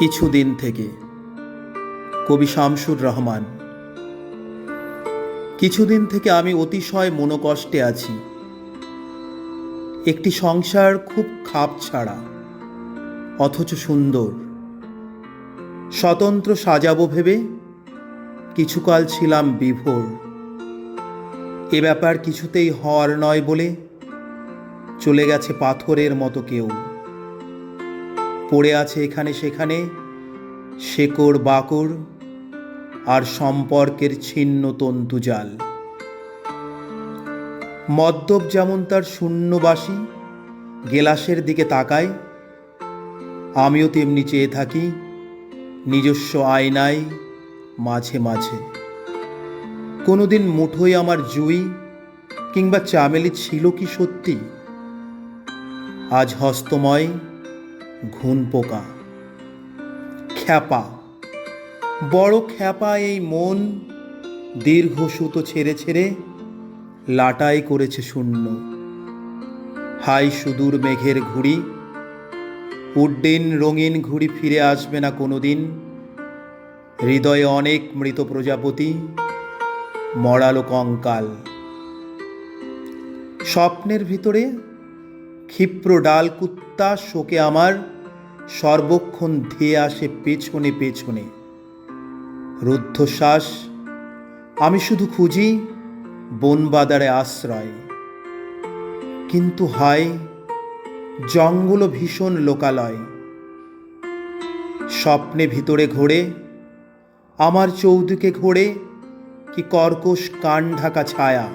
কিছুদিন থেকে। কবি শামসুর রহমান, কিছুদিন থেকে আমি অতিশয় মনোকষ্টে আছি। একটি সংসার খুব খাপ ছাড়া, অথচ সুন্দর। স্বতন্ত্র সাজাবো ভেবে কিছুকাল ছিলাম বিভোর। এ ব্যাপার কিছুতেই হওয়ার নয় বলে চলে গেছে পাথরের মতো কেউ। পড়ে আছে এখানে সেখানে, শেকড় বাকড় আর সম্পর্কের ছিন্ন তন্তুজাল মদ্যপ যেমন তার শূন্যবাসী গেলাসের দিকে তাকায়, আমিও তেমনি চেয়ে থাকি নিজস্ব আয়নায় মাঝে মাঝে। কোনোদিন মুঠোয় আমার জুই কিংবা চামেলি ছিল কি সত্যি? আজ হস্তময় ঘুন পোকা। খ্যাপা। বড় খ্যাপা এই মন, দীর্ঘ সুতো ছেড়ে ছেড়ে লাটাই করেছে শূন্য। হাই সুদূর মেঘের ঘুড়ি, উড্ডিন রঙিন ঘুড়ি ফিরে আসবে না কোনোদিন। হৃদয়ে অনেক মৃত প্রজাপতি, মরালো কঙ্কাল। স্বপ্নের ভিতরে ক্ষিপ্র ডাল কুত্তা শোকে আমার সর্বক্ষণ ধেয়ে আসে পেছনে পেছনে। রুদ্ধশ্বাস, আমি শুধু খুঁজি বনবাদারে আশ্রয়। কিন্তু হয়, জঙ্গল ভীষণ লোকালয়। স্বপ্নে ভিতরে ঘোরে, আমার চৌদিকে ঘোরে কি কর্কশ কান ঢাকা ছায়া।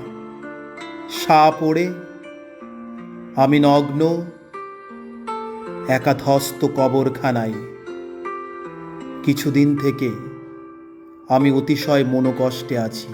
সা পড়ে, আমি নগ্ন একাধস্ত কবরখানায়। কিছুদিন থেকে আমি অতিশয় মনোকষ্টে আছি।